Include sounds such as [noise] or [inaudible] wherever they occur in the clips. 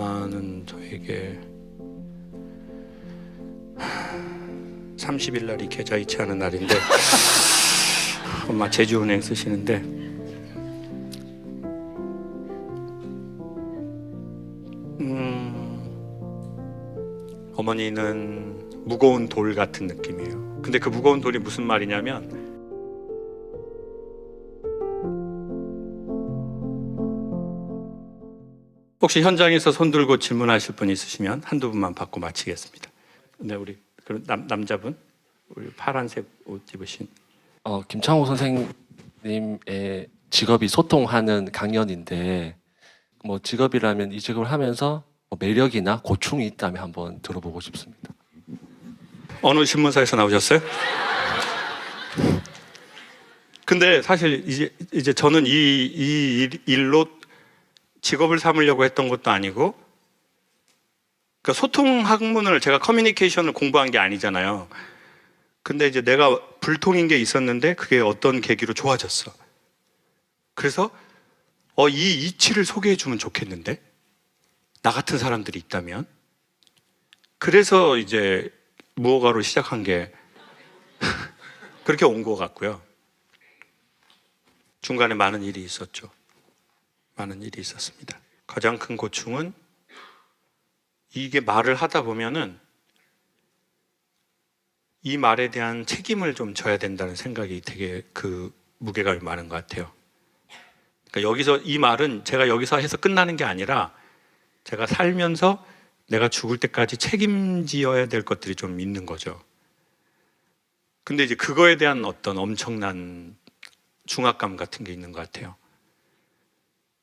엄마는 저에게 30일 날이 계좌 이체하는 날인데 엄마 제주은행 쓰시는데 음, 어머니는 무거운 돌 같은 느낌이에요. 근데 그 무거운 돌이 무슨 말이냐면 혹시 현장에서 손 들고 질문하실 분 있으시면 한두 분만 받고 마치겠습니다. 네, 우리 그럼 남, 남자분 우리 파란색 옷 입으신 어, 김창호 선생님의 직업이 소통하는 강연인데 뭐 직업이라면 이 직업을 하면서 뭐 매력이나 고충이 있다면 한번 들어보고 싶습니다. 어느 신문사에서 나오셨어요? 근데 사실 이제 이제 저는 이, 이 일- 일로 직업을 삼으려고 했던 것도 아니고 그러니까 소통 학문을 제가 커뮤니케이션을 공부한 게 아니잖아요. 근데 이제 내가 불통인 게 있었는데 그게 어떤 계기로 좋아졌어. 그래서 어, 이 이치를 소개해 주면 좋겠는데 나 같은 사람들이 있다면 그래서 이제 무허가로 시작한 게 [laughs] 그렇게 온 것 같고요. 중간에 많은 일이 있었죠. 많은 일이 있었습니다. 가장 큰 고충은 이게 말을 하다 보면은 이 말에 대한 책임을 좀 져야 된다는 생각이 되게 그 무게감이 많은 것 같아요. 그러니까 여기서 이 말은 제가 여기서 해서 끝나는 게 아니라 제가 살면서 내가 죽을 때까지 책임지어야 될 것들이 좀 있는 거죠. 근데 이제 그거에 대한 어떤 엄청난 중압감 같은 게 있는 것 같아요.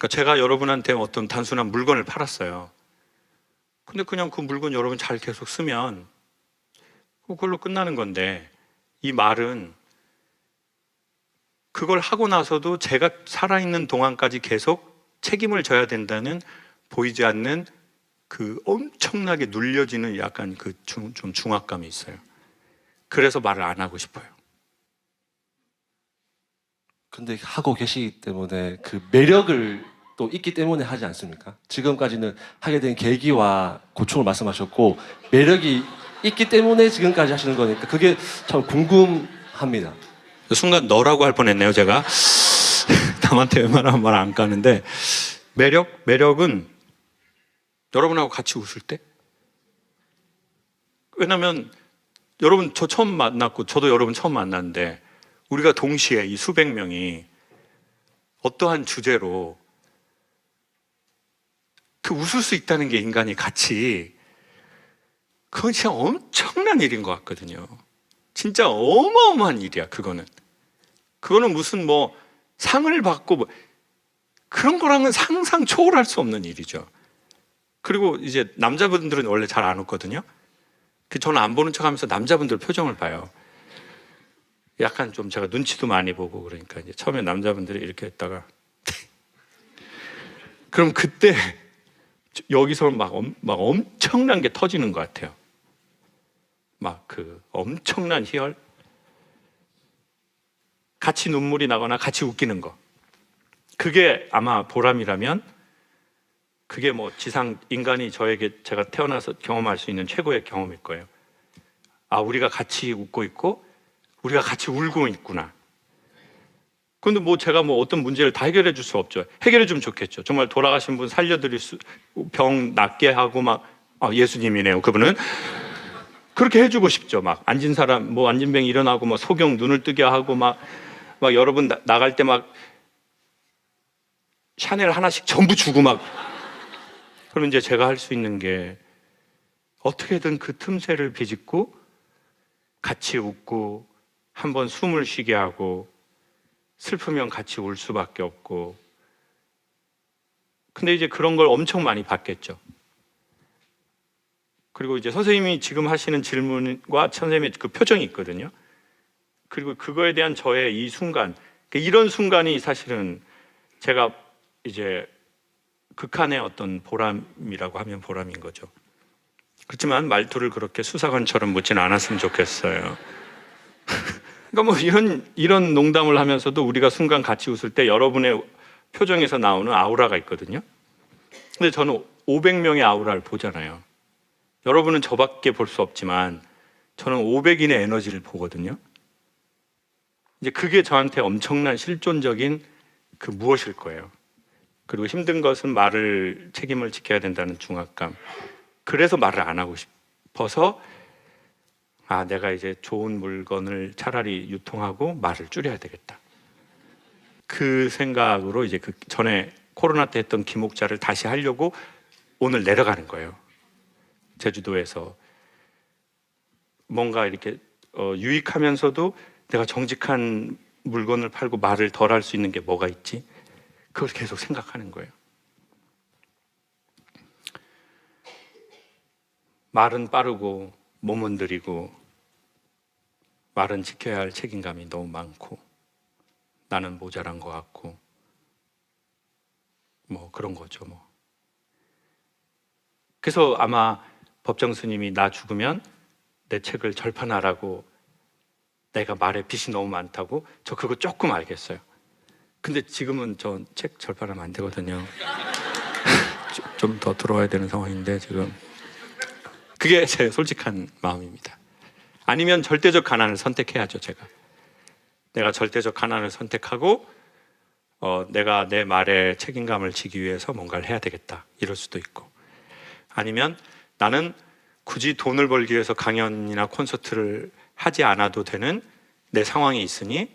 그러니까 제가 여러분한테 어떤 단순한 물건을 팔았어요. 근데 그냥 그 물건 여러분 잘 계속 쓰면 그걸로 끝나는 건데 이 말은 그걸 하고 나서도 제가 살아있는 동안까지 계속 책임을 져야 된다는 보이지 않는 그 엄청나게 눌려지는 약간 그 좀 중압감이 있어요. 그래서 말을 안 하고 싶어요. 근데 하고 계시기 때문에 그 매력을 또 있기 때문에 하지 않습니까? 지금까지는 하게 된 계기와 고충을 말씀하셨고 매력이 있기 때문에 지금까지 하시는 거니까 그게 참 궁금합니다. 순간 너라고 할 뻔했네요, 제가. [laughs] 남한테 웬만하면 말 안 까는데 매력 매력은 여러분하고 같이 웃을 때. 왜냐면 여러분 저 처음 만났고 저도 여러분 처음 만났는데 우리가 동시에 이 수백 명이 어떠한 주제로 그 웃을 수 있다는 게 인간이 같이 그건 진짜 엄청난 일인 것 같거든요. 진짜 어마어마한 일이야, 그거는. 그거는 무슨 뭐 상을 받고 뭐 그런 거랑은 상상 초월할 수 없는 일이죠. 그리고 이제 남자분들은 원래 잘 안 웃거든요. 그 저는 안 보는 척 하면서 남자분들 표정을 봐요. 약간 좀 제가 눈치도 많이 보고 그러니까 이제 처음에 남자분들이 이렇게 했다가 [laughs] 그럼 그때 여기서 막, 엄- 막 엄청난 게 터지는 것 같아요. 막 그 엄청난 희열 같이 눈물이 나거나 같이 웃기는 거 그게 아마 보람이라면 그게 뭐 지상 인간이 저에게 제가 태어나서 경험할 수 있는 최고의 경험일 거예요. 아 우리가 같이 웃고 있고 우리가 같이 울고 있구나. 근데 뭐 제가 뭐 어떤 문제를 다 해결해 줄 수 없죠. 해결해 주면 좋겠죠. 정말 돌아가신 분 살려드릴 수, 병 낫게 하고 막, 아, 예수님이네요. 그분은. 그렇게 해주고 싶죠. 막 앉은 사람, 뭐 앉은 병 일어나고 막 소경 눈을 뜨게 하고 막, 막 여러분 나, 나갈 때 막 샤넬 하나씩 전부 주고 막. 그러면 이제 제가 할 수 있는 게 어떻게든 그 틈새를 비집고 같이 웃고 한번 숨을 쉬게 하고 슬프면 같이 울 수밖에 없고. 근데 이제 그런 걸 엄청 많이 받겠죠. 그리고 이제 선생님이 지금 하시는 질문과 선생님의 그 표정이 있거든요. 그리고 그거에 대한 저의 이 순간, 그러니까 이런 순간이 사실은 제가 이제 극한의 어떤 보람이라고 하면 보람인 거죠. 그렇지만 말투를 그렇게 수사관처럼 묻지는 않았으면 좋겠어요. 그러니까 뭐 이런 이런 농담을 하면서도 우리가 순간 같이 웃을 때 여러분의 표정에서 나오는 아우라가 있거든요. 근데 저는 500명의 아우라를 보잖아요. 여러분은 저밖에 볼 수 없지만 저는 500인의 에너지를 보거든요. 이제 그게 저한테 엄청난 실존적인 그 무엇일 거예요. 그리고 힘든 것은 말을 책임을 지켜야 된다는 중압감. 그래서 말을 안 하고 싶어서 아 내가 이제 좋은 물건을 차라리 유통하고 말을 줄여야 되겠다. 그 생각으로 이제 그 전에 코로나 때 했던 기목자를 다시 하려고 오늘 내려가는 거예요. 제주도에서 뭔가 이렇게 어, 유익하면서도 내가 정직한 물건을 팔고 말을 덜 할 수 있는 게 뭐가 있지? 그걸 계속 생각하는 거예요. 말은 빠르고 몸은 느리고 말은 지켜야 할 책임감이 너무 많고 나는 모자란 것 같고 뭐 그런 거죠 뭐. 그래서 아마 법정 스님이 나 죽으면 내 책을 절판하라고 내가 말에 빚이 너무 많다고 저 그거 조금 알겠어요. 근데 지금은 저 책 절판하면 안 되거든요. [laughs] 좀 더 들어와야 되는 상황인데 지금 그게 제 솔직한 마음입니다. 아니면 절대적 가난을 선택해야죠 제가. 내가 절대적 가난을 선택하고 어, 내가 내 말에 책임감을 지기 위해서 뭔가를 해야 되겠다 이럴 수도 있고 아니면 나는 굳이 돈을 벌기 위해서 강연이나 콘서트를 하지 않아도 되는 내 상황이 있으니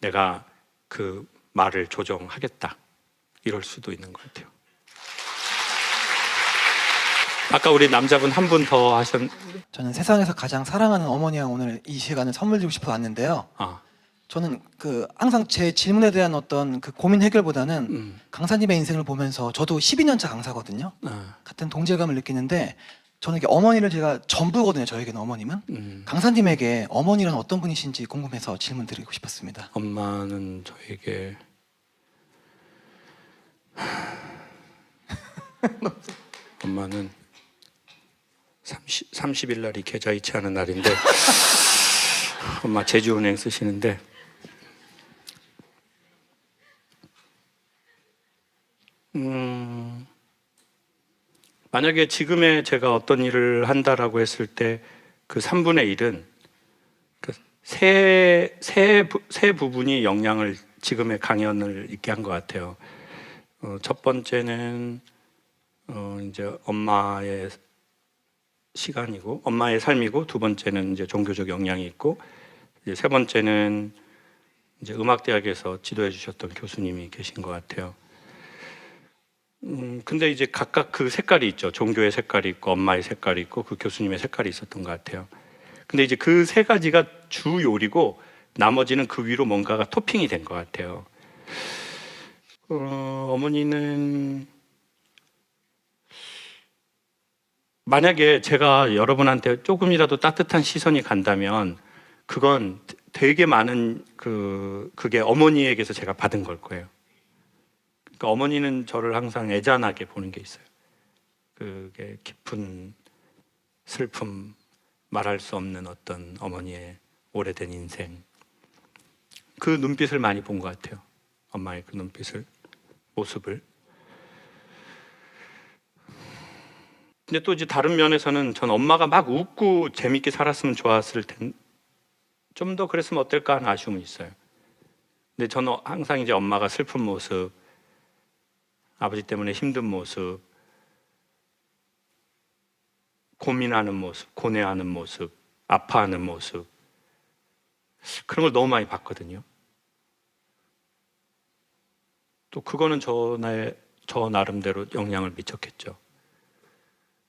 내가 그 말을 조정하겠다 이럴 수도 있는 것 같아요. 아까 우리 남자분 한 분 더 하셨 저는 세상에서 가장 사랑하는 어머니랑 오늘 이 시간을 선물 드리고 싶어 왔는데요. 아, 저는 그 항상 제 질문에 대한 어떤 그 고민 해결보다는 음, 강사님의 인생을 보면서 저도 12년 차 강사거든요. 아, 같은 동질감을 느끼는데 저는 이게 어머니를 제가 전부거든요. 저에게는 어머님은 음. 강사님에게 어머니는 어떤 분이신지 궁금해서 질문 드리고 싶었습니다. 엄마는 저에게 [laughs] 엄마는 30, 30 일 날이 계좌 이체 하는 날인데 [laughs] 엄마 제주은행 쓰시는데 음, 만약에 지금의 제가 어떤 일을 한다라고 했을 때 그 3분의 1은 세, 세, 부- 세 부분이 영향을 지금의 강연을 있게 한 것 같아요. 어, 첫 번째는 어, 이제 엄마의 시간이고 엄마의 삶이고 두 번째는 이제 종교적 영향이 있고 이제 세 번째는 이제 음악 대학에서 지도해 주셨던 교수님이 계신 것 같아요. 음, 근데 이제 각각 그 색깔이 있죠. 종교의 색깔이 있고 엄마의 색깔이 있고 그 교수님의 색깔이 있었던 것 같아요. 근데 이제 그 세 가지가 주 요리고 나머지는 그 위로 뭔가가 토핑이 된 것 같아요. 어, 어머니는 만약에 제가 여러분한테 조금이라도 따뜻한 시선이 간다면 그건 되게 많은 그 그게 어머니에게서 제가 받은 걸 거예요. 그러니까 어머니는 저를 항상 애잔하게 보는 게 있어요. 그게 깊은 슬픔, 말할 수 없는 어떤 어머니의 오래된 인생. 그 눈빛을 많이 본 것 같아요. 엄마의 그 눈빛을, 모습을. 근데 또 이제 다른 면에서는 전 엄마가 막 웃고 재밌게 살았으면 좋았을 텐. 좀더 그랬으면 어떨까 하는 아쉬움은 있어요. 근데 저는 항상 이제 엄마가 슬픈 모습, 아버지 때문에 힘든 모습, 고민하는 모습, 고뇌하는 모습, 아파하는 모습 그런 걸 너무 많이 봤거든요. 또 그거는 저 나의 저 나름대로 영향을 미쳤겠죠.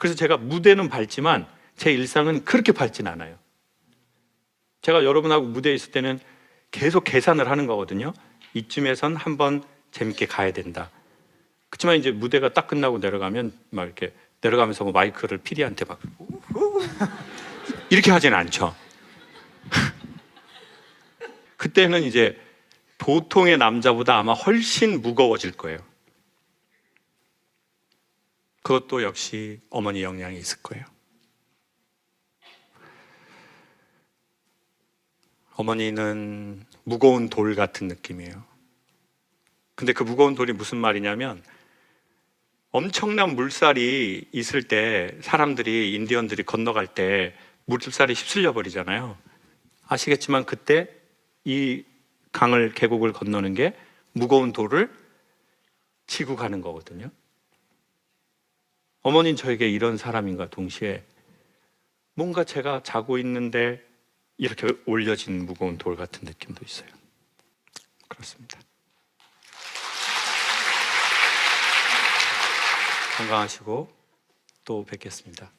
그래서 제가 무대는 밝지만 제 일상은 그렇게 밝진 않아요. 제가 여러분하고 무대에 있을 때는 계속 계산을 하는 거거든요. 이쯤에선 한번 재밌게 가야 된다. 그렇지만 이제 무대가 딱 끝나고 내려가면 막 이렇게 내려가면서 뭐 마이크를 피디한테 막 [laughs] 이렇게 하진 않죠. [laughs] 그때는 이제 보통의 남자보다 아마 훨씬 무거워질 거예요. 그것도 역시 어머니 영향이 있을 거예요. 어머니는 무거운 돌 같은 느낌이에요. 근데 그 무거운 돌이 무슨 말이냐면 엄청난 물살이 있을 때 사람들이 인디언들이 건너갈 때 물살이 휩쓸려 버리잖아요. 아시겠지만 그때 이 강을 계곡을 건너는 게 무거운 돌을 지고 가는 거거든요. 어머니는 저에게 이런 사람인가 동시에 뭔가 제가 자고 있는데 이렇게 올려진 무거운 돌 같은 느낌도 있어요. 그렇습니다. 건강하시고 또 뵙겠습니다.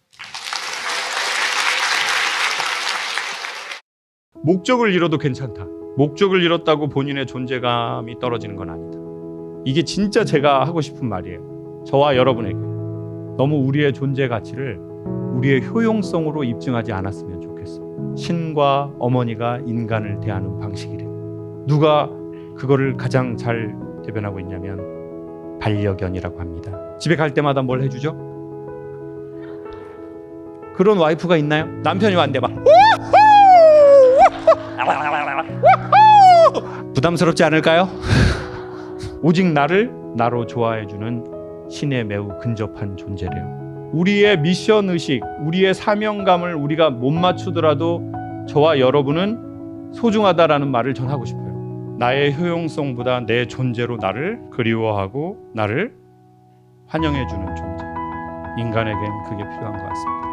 목적을 잃어도 괜찮다. 목적을 잃었다고 본인의 존재감이 떨어지는 건 아니다. 이게 진짜 제가 하고 싶은 말이에요. 저와 여러분에게 너무 우리의 존재 가치를 우리의 효용성으로 입증하지 않았으면 좋겠어. 신과 어머니가 인간을 대하는 방식이래. 누가 그거를 가장 잘 대변하고 있냐면 반려견이라고 합니다. 집에 갈 때마다 뭘 해주죠? 그런 와이프가 있나요? 남편이 왔는데 막 부담스럽지 않을까요? [laughs] 오직 나를 나로 좋아해주는 신에 매우 근접한 존재래요. 우리의 미션 의식, 우리의 사명감을 우리가 못 맞추더라도 저와 여러분은 소중하다라는 말을 전하고 싶어요. 나의 효용성보다 내 존재로 나를 그리워하고 나를 환영해주는 존재. 인간에겐 그게 필요한 것 같습니다.